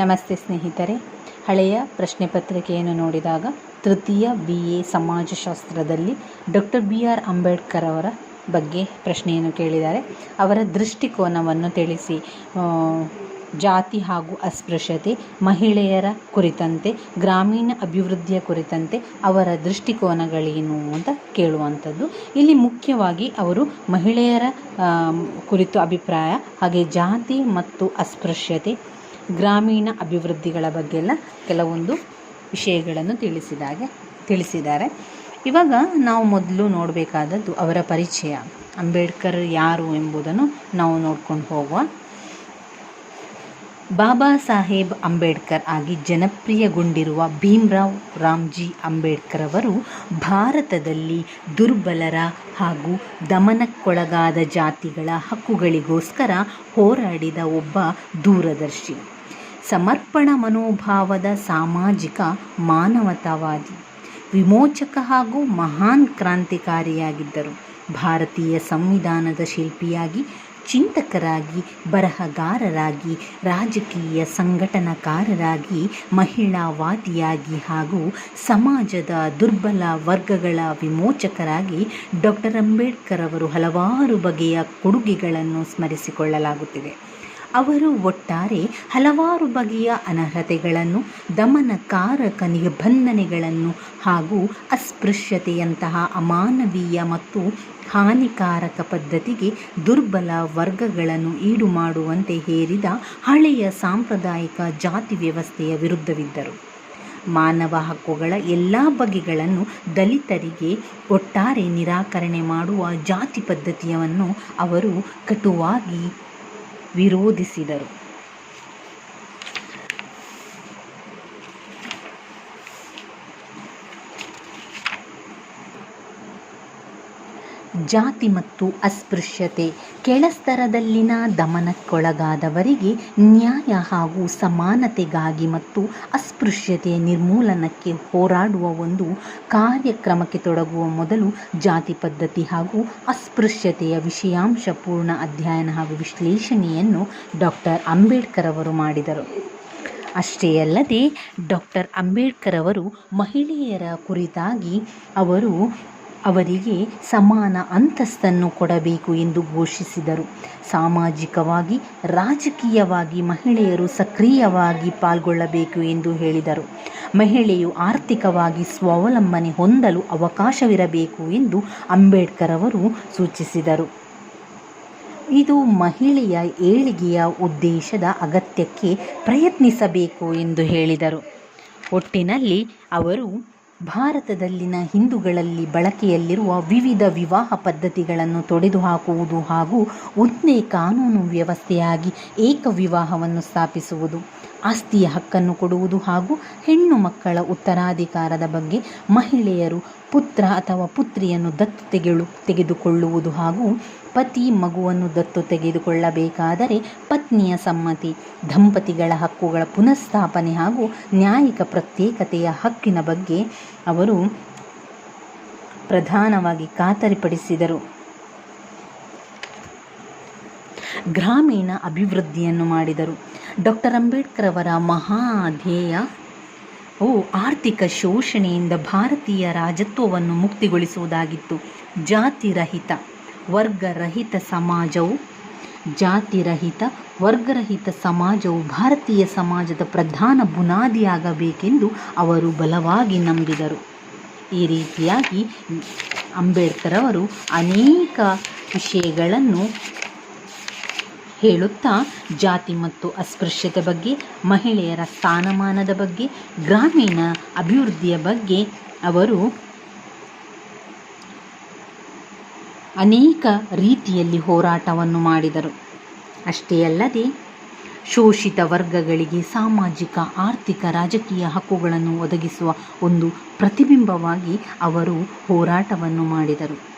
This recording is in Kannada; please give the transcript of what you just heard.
ನಮಸ್ತೆ ಸ್ನೇಹಿತರೆ. ಹಳೆಯ ಪ್ರಶ್ನೆ ಪತ್ರಿಕೆಯನ್ನು ನೋಡಿದಾಗ ತೃತೀಯ ಬಿ ಎ ಸಮಾಜಶಾಸ್ತ್ರದಲ್ಲಿ ಡಾಕ್ಟರ್ ಬಿ ಆರ್ ಅಂಬೇಡ್ಕರ್ ಅವರ ಬಗ್ಗೆ ಪ್ರಶ್ನೆಯನ್ನು ಕೇಳಿದ್ದಾರೆ. ಅವರ ದೃಷ್ಟಿಕೋನವನ್ನು ತಿಳಿಸಿ. ಜಾತಿ ಹಾಗೂ ಅಸ್ಪೃಶ್ಯತೆ, ಮಹಿಳೆಯರ ಕುರಿತಂತೆ, ಗ್ರಾಮೀಣ ಅಭಿವೃದ್ಧಿಯ ಕುರಿತಂತೆ, ಅವರ ದೃಷ್ಟಿಕೋನಗಳೇನು ಅಂತ ಕೇಳುವಂಥದ್ದು. ಇಲ್ಲಿ ಮುಖ್ಯವಾಗಿ ಅವರು ಮಹಿಳೆಯರ ಕುರಿತು ಅಭಿಪ್ರಾಯ, ಹಾಗೆ ಜಾತಿ ಮತ್ತು ಅಸ್ಪೃಶ್ಯತೆ ಗ್ರಾಮೀಣ ಅಭಿವೃದ್ಧಿಗಳ ಬಗ್ಗೆಲ್ಲ ಕೆಲವೊಂದು ವಿಷಯಗಳನ್ನು ತಿಳಿಸಿದಾಗೆ, ತಿಳಿಸಿದ್ದಾರೆ. ಇವಾಗ ನಾವು ಮೊದಲು ನೋಡಬೇಕಾದದ್ದು ಅವರ ಪರಿಚಯ. ಅಂಬೇಡ್ಕರ್ ಯಾರು ಎಂಬುದನ್ನು ನಾವು ನೋಡ್ಕೊಂಡು ಹೋಗುವ. ಬಾಬಾ ಸಾಹೇಬ್ ಅಂಬೇಡ್ಕರ್ ಆಗಿ ಜನಪ್ರಿಯಗೊಂಡಿರುವ ಭೀಮ್ರಾವ್ ರಾಮ್ಜಿ ಅಂಬೇಡ್ಕರ್ ಅವರು ಭಾರತದಲ್ಲಿ ದುರ್ಬಲರ ಹಾಗೂ ದಮನಕ್ಕೊಳಗಾದ ಜಾತಿಗಳ ಹಕ್ಕುಗಳಿಗೋಸ್ಕರ ಹೋರಾಡಿದ ಒಬ್ಬ ದೂರದರ್ಶಿ. ಸಮರ್ಪಣ ಮನೋಭಾವದ ಸಾಮಾಜಿಕ ಮಾನವತಾವಾದಿ, ವಿಮೋಚಕ ಹಾಗೂ ಮಹಾನ್ ಕ್ರಾಂತಿಕಾರಿಯಾಗಿದ್ದರು. ಭಾರತೀಯ ಸಂವಿಧಾನದ ಶಿಲ್ಪಿಯಾಗಿ, ಚಿಂತಕರಾಗಿ, ಬರಹಗಾರರಾಗಿ, ರಾಜಕೀಯ ಸಂಘಟನಾಕಾರರಾಗಿ, ಮಹಿಳಾವಾದಿಯಾಗಿ ಹಾಗೂ ಸಮಾಜದ ದುರ್ಬಲ ವರ್ಗಗಳ ವಿಮೋಚಕರಾಗಿ ಡಾಕ್ಟರ್ ಅಂಬೇಡ್ಕರ್ ಅವರು ಹಲವಾರು ಬಗೆಯ ಕೊಡುಗೆಗಳನ್ನು ಸ್ಮರಿಸಿಕೊಳ್ಳಲಾಗುತ್ತಿದೆ. ಅವರು ಒಟ್ಟಾರೆ ಹಲವಾರು ಬಗೆಯ ಅನರ್ಹತೆಗಳನ್ನು, ದಮನಕಾರಕ ನಿರ್ಬಂಧನೆಗಳನ್ನು ಹಾಗೂ ಅಸ್ಪೃಶ್ಯತೆಯಂತಹ ಅಮಾನವೀಯ ಮತ್ತು ಹಾನಿಕಾರಕ ಪದ್ಧತಿಗೆ ದುರ್ಬಲ ವರ್ಗಗಳನ್ನು ಈಡು ಮಾಡುವಂತೆ ಹೇರಿದ ಹಳೆಯ ಸಾಂಪ್ರದಾಯಿಕ ಜಾತಿ ವ್ಯವಸ್ಥೆಯ ವಿರುದ್ಧವಿದ್ದರು. ಮಾನವ ಹಕ್ಕುಗಳ ಎಲ್ಲ ಬಗೆಗಳನ್ನು ದಲಿತರಿಗೆ ಒಟ್ಟಾರೆ ನಿರಾಕರಣೆ ಮಾಡುವ ಜಾತಿ ಪದ್ಧತಿಯನ್ನು ಅವರು ಕಟುವಾಗಿ ವಿರೋಧಿಸಿದರು. ಜಾತಿ ಮತ್ತು ಅಸ್ಪೃಶ್ಯತೆ, ಕೆಳಸ್ತರದಲ್ಲಿನ ದಮನಕ್ಕೊಳಗಾದವರಿಗೆ ನ್ಯಾಯ ಹಾಗೂ ಸಮಾನತೆಗಾಗಿ ಮತ್ತು ಅಸ್ಪೃಶ್ಯತೆಯ ನಿರ್ಮೂಲನಕ್ಕೆ ಹೋರಾಡುವ ಒಂದು ಕಾರ್ಯಕ್ರಮಕ್ಕೆ ತೊಡಗುವ ಮೊದಲು ಜಾತಿ ಪದ್ಧತಿ ಹಾಗೂ ಅಸ್ಪೃಶ್ಯತೆಯ ವಿಷಯಾಂಶ ಪೂರ್ಣ ಅಧ್ಯಯನ ಹಾಗೂ ವಿಶ್ಲೇಷಣೆಯನ್ನು ಡಾಕ್ಟರ್ ಅಂಬೇಡ್ಕರ್ ಅವರು ಮಾಡಿದರು. ಅಷ್ಟೇ ಅಲ್ಲದೆ, ಡಾಕ್ಟರ್ ಅಂಬೇಡ್ಕರ್ ಅವರು ಮಹಿಳೆಯರ ಕುರಿತಾಗಿ ಅವರು ಅವರಿಗೆ ಸಮಾನ ಅಂತಸ್ತನ್ನು ಕೊಡಬೇಕು ಎಂದು ಘೋಷಿಸಿದರು. ಸಾಮಾಜಿಕವಾಗಿ, ರಾಜಕೀಯವಾಗಿ ಮಹಿಳೆಯರು ಸಕ್ರಿಯವಾಗಿ ಪಾಲ್ಗೊಳ್ಳಬೇಕು ಎಂದು ಹೇಳಿದರು. ಮಹಿಳೆಯು ಆರ್ಥಿಕವಾಗಿ ಸ್ವಾವಲಂಬನೆ ಹೊಂದಲು ಅವಕಾಶವಿರಬೇಕು ಎಂದು ಅಂಬೇಡ್ಕರ್ ಅವರು ಸೂಚಿಸಿದರು. ಇದು ಮಹಿಳೆಯ ಏಳಿಗೆಯ ಉದ್ದೇಶದ ಅಗತ್ಯಕ್ಕೆ ಪ್ರಯತ್ನಿಸಬೇಕು ಎಂದು ಹೇಳಿದರು. ಒಟ್ಟಿನಲ್ಲಿ ಅವರು ಭಾರತದಲ್ಲಿನ ಹಿಂದೂಗಳಲ್ಲಿ ಬಳಕೆಯಲ್ಲಿರುವ ವಿವಿಧ ವಿವಾಹ ಪದ್ಧತಿಗಳನ್ನು ತೊಡೆದುಹಾಕುವುದು ಹಾಗೂ ಒಂದೇ ಕಾನೂನು ವ್ಯವಸ್ಥೆಯಾಗಿ ಏಕ ವಿವಾಹವನ್ನು ಸ್ಥಾಪಿಸುವುದು. ಆಸ್ತಿಯ ಹಕ್ಕನ್ನು ಕೊಡುವುದು ಹಾಗೂ ಹೆಣ್ಣು ಮಕ್ಕಳ ಉತ್ತರಾಧಿಕಾರದ ಬಗ್ಗೆ ಮಹಿಳೆಯರು ಪುತ್ರ ಅಥವಾ ಪುತ್ರಿಯನ್ನು ದತ್ತು ತೆಗೆಳು, ತೆಗೆದುಕೊಳ್ಳುವುದು ಹಾಗೂ ಪತಿ ಮಗುವನ್ನು ದತ್ತು ತೆಗೆದುಕೊಳ್ಳಬೇಕಾದರೆ ಪತ್ನಿಯ ಸಮ್ಮತಿ, ದಂಪತಿಗಳ ಹಕ್ಕುಗಳ ಪುನಃಸ್ಥಾಪನೆ ಹಾಗೂ ನ್ಯಾಯಿಕ ಪ್ರತ್ಯೇಕತೆಯ ಹಕ್ಕಿನ ಬಗ್ಗೆ ಅವರು ಪ್ರಧಾನವಾಗಿ ಖಾತರಿಪಡಿಸಿದರು. ಗ್ರಾಮೀಣ ಅಭಿವೃದ್ಧಿಯನ್ನು ಮಾಡಿದರು. ಡಾಕ್ಟರ್ ಅಂಬೇಡ್ಕರ್ ಅವರ ಮಹಾಧ್ಯೇಯ. ಓ, ಆರ್ಥಿಕ ಶೋಷಣೆಯಿಂದ ಭಾರತೀಯ ರಾಜತ್ವವನ್ನು ಮುಕ್ತಿಗೊಳಿಸುವುದಾಗಿತ್ತು. ಜಾತಿರಹಿತ, ವರ್ಗರಹಿತ ಸಮಾಜವು, ಜಾತಿರಹಿತ, ವರ್ಗರಹಿತ ಸಮಾಜವು ಭಾರತೀಯ ಸಮಾಜದ ಪ್ರಧಾನ ಬುನಾದಿಯಾಗಬೇಕೆಂದು ಅವರು ಬಲವಾಗಿ ನಂಬಿದರು. ಈ ರೀತಿಯಾಗಿ ಅಂಬೇಡ್ಕರ್ ಅವರು ಅನೇಕ ವಿಷಯಗಳನ್ನು ಹೇಳುತ್ತಾ, ಜಾತಿ ಮತ್ತು ಅಸ್ಪೃಶ್ಯತೆ ಬಗ್ಗೆ, ಮಹಿಳೆಯರ ಸ್ಥಾನಮಾನದ ಬಗ್ಗೆ, ಗ್ರಾಮೀಣ ಅಭಿವೃದ್ಧಿಯ ಬಗ್ಗೆ ಅವರು ಅನೇಕ ರೀತಿಯಲ್ಲಿ ಹೋರಾಟವನ್ನು ಮಾಡಿದರು. ಅಷ್ಟೇ ಅಲ್ಲದೆ, ಶೋಷಿತ ವರ್ಗಗಳಿಗೆ ಸಾಮಾಜಿಕ, ಆರ್ಥಿಕ, ರಾಜಕೀಯ ಹಕ್ಕುಗಳನ್ನು ಒದಗಿಸುವ ಒಂದು ಪ್ರತಿಬಿಂಬವಾಗಿ ಅವರು ಹೋರಾಟವನ್ನು ಮಾಡಿದರು.